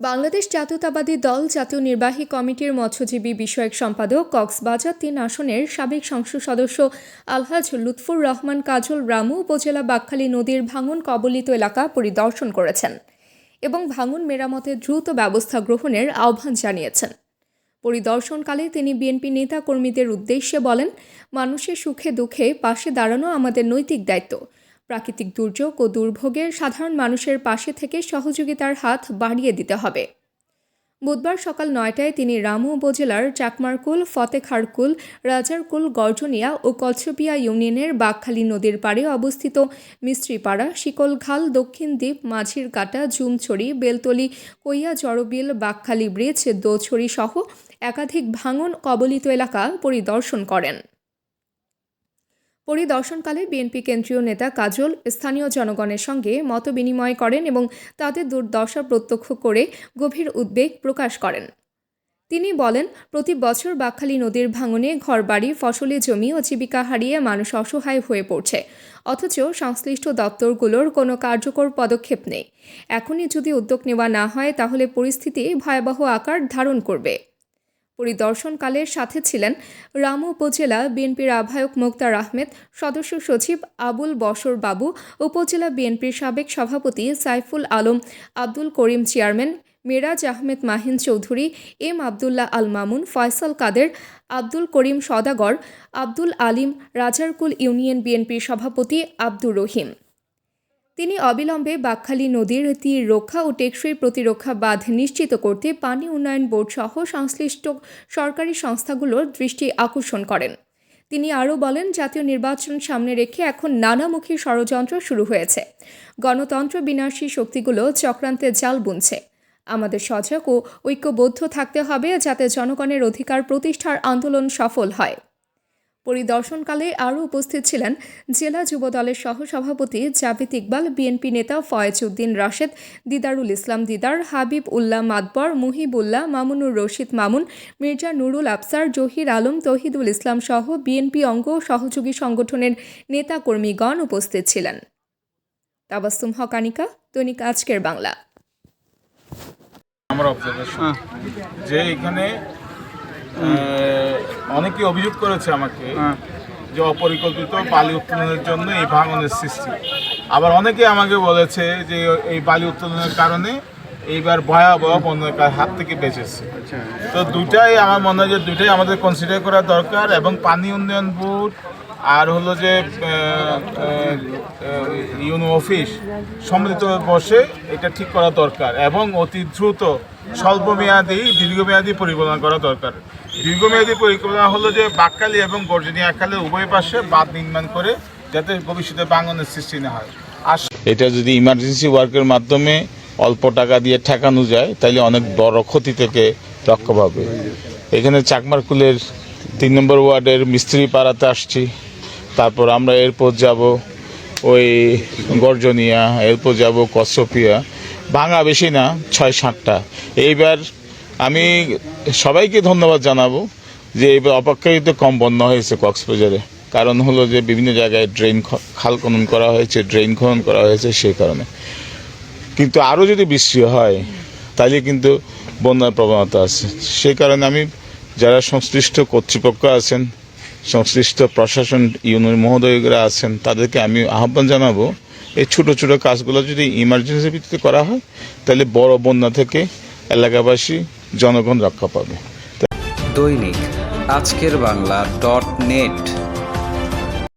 বাংলাদেশ জাতীয়তাবাদী দল জাতীয় নির্বাহী কমিটির মৎস্যজীবী বিষয়ক সম্পাদক কক্সবাজার তিন আসনের সাবেক সংসদ সদস্য আলহাজ লুৎফুর রহমান কাজল রামু উপজেলা বাকখালী নদীর ভাঙন কবলিত এলাকা পরিদর্শন করেছেন এবং ভাঙন মেরামতে দ্রুত ব্যবস্থা গ্রহণের আহ্বান জানিয়েছেন। পরিদর্শনকালে তিনি বিএনপি নেতা কর্মীদের উদ্দেশ্যে বলেন, মানুষের সুখে দুঃখে পাশে দাঁড়ানো আমাদের নৈতিক দায়িত্ব। প্রাকৃতিক দুর্যোগ ও দুর্ভোগে সাধারণ মানুষের পাশে থেকে সহযোগিতার হাত বাড়িয়ে দিতে হবে। বুধবার সকাল নয়টায় তিনি রামু উপজেলার চাকমারকুল, ফতেখারকুল, রাজারকুল, গর্জনিয়া ও কচ্ছপিয়া ইউনিয়নের বাঘখালী নদীর পাড়ে অবস্থিত মিস্ত্রিপাড়া শিকলঘাল দক্ষিণ দ্বীপ মাঝির কাটা জুমছড়ি বেলতলি, কইয়া জড়বিল, বাঘখালী ব্রিজ, দোছড়ি সহ একাধিক ভাঙন কবলিত এলাকা পরিদর্শন করেন। পরিদর্শনকালে বিএনপি কেন্দ্রীয় নেতা কাজল স্থানীয় জনগণের সঙ্গে মতবিনিময় করেন এবং তাদের দুর্দশা প্রত্যক্ষ করে গভীর উদ্বেগ প্রকাশ করেন। তিনি বলেন, প্রতি বছর বাকখালী নদীর ভাঙনে ঘরবাড়ি, ফসলি জমি ও জীবিকা হারিয়ে মানুষ অসহায় হয়ে পড়ছে। অথচ সংশ্লিষ্ট দপ্তরগুলোর কোনো কার্যকর পদক্ষেপ নেই। এখনই যদি উদ্যোগ নেওয়া না হয়, তাহলে পরিস্থিতি ভয়াবহ আকার ধারণ করবে। পরিদর্শনকালে সাথে ছিলেন রামু উপজেলা বিএনপির আহ্বায়ক মোক্তার আহমেদ, সদস্য সচিব আবুল বসর বাবু, উপজেলা বিএনপির সাবেক সভাপতি Saiful Alam, Abdul Karim chairman Miraj Ahmed Mahin Chowdhury, M Abdullah Al Mamun, Faisal Kader, Abdul Karim Sadagar, Abdul Alim, Rajarkul union বিএনপির সভাপতি আব্দুর রহিম। তিনি অবিলম্বে বাকখালী নদীর তীর রক্ষা ও টেকসই প্রতিরক্ষা বাঁধ নিশ্চিত করতে পানি উন্নয়ন বোর্ড সহ সংশ্লিষ্ট সরকারি সংস্থাগুলোর দৃষ্টি আকর্ষণ করেন। তিনি আরও বলেন, জাতীয় নির্বাচন সামনে রেখে এখন নানামুখী ষড়যন্ত্র শুরু হয়েছে। গণতন্ত্র বিনাশী শক্তিগুলো চক্রান্তে জাল বুনছে। আমাদের সজাগ ও ঐক্যবদ্ধ থাকতে হবে যাতে জনগণের অধিকার প্রতিষ্ঠার আন্দোলন সফল হয়। পরিদর্শনকালে আরও উপস্থিত ছিলেন জেলা যুবদলের সহসভাপতি জাভেদ ইকবাল বিএনপি নেতা ফয়েজ উদ্দিন রাশেদ দিদারুল ইসলাম দিদার হাবিব উল্লাহ মাদবর মুহিবুল্লাহ মামুনুর রশিদ মামুন মির্জা নুরুল আফসার জহির আলম তহিদুল ইসলাম সহ বিএনপি অঙ্গ সহযোগী সংগঠনের নেতাকর্মীগণ উপস্থিত ছিলেন। তাবাস্তুম হকানিকা দৈনিক আজকের বাংলা। আমার অবজারভেশন যে এখানে অনেকে অভিযোগ করেছে আমাকে যে অপরিকল্পিত বালি উত্তোলনের জন্য এই ভাঙনের সৃষ্টি। আবার অনেকে আমাকে বলেছে যে এই বালি উত্তোলনের কারণে এইবার ভয়াবহ বন্যার হাত থেকে বেঁচেছে। তো দুটাই আমার মনে হয় যে দুটাই আমাদের কনসিডার করা দরকার এবং পানি উন্নয়ন বোর্ড আর হলো যে ইউনো অফিস, সম্মিলিত বসে এটা ঠিক করা দরকার এবং অতি দ্রুত স্বল্পমেয়াদী, দীর্ঘমেয়াদী পরিকল্পনা করা দরকার। দীর্ঘমেয়াদী পরিকল্পনা হলো যে, বাকখালী এবং গর্জনী আখালের উভয় পাশে বাঁধ নির্মাণ করে যাতে ভবিষ্যতে বাঙনের সৃষ্টি না হয়। আর এটা যদি ইমার্জেন্সি ওয়ার্কের মাধ্যমে অল্প টাকা দিয়ে ঠেকানো যায়, তাহলে অনেক বড় ক্ষতি থেকে রক্ষা পাবে। এখানে চাকমারকুলের তিন নম্বর ওয়ার্ডের মিস্ত্রি পাড়াতে আসছি। তারপর আমরা এরপর যাব ওই গর্জনিয়া, এরপর যাব কচ্ছপিয়া। ভাঙা বেশি না, ছয় সাতটা। এইবার আমি সবাইকে ধন্যবাদ জানাব যে এবার অপেক্ষাকৃত কম বন্যা হয়েছে কক্সবাজারে। কারণ হলো যে বিভিন্ন জায়গায় ড্রেন খাল খনন করা হয়েছে, ড্রেন খনন করা হয়েছে সেই কারণে। কিন্তু আরও যদি বৃষ্টি হয়, তাহলে কিন্তু বন্যার প্রবণতা আছে। সেই কারণে আমি যারা সংশ্লিষ্ট কর্তৃপক্ষ আছেন সংশ্লিষ্ট প্রশাসন ইউনিয়ন মহোদয়রা আছেন, তাদেরকে আমি আহ্বান জানাব, এই ছোট ছোট কাজগুলো যদি ইমার্জেন্সি ভিত্তিতে করা হয়, তাহলে বড় বন্যা থেকে এলাকাবাসী, জনগণ রক্ষা পাবে। দৈনিক আজকের বাংলা ডট নেট।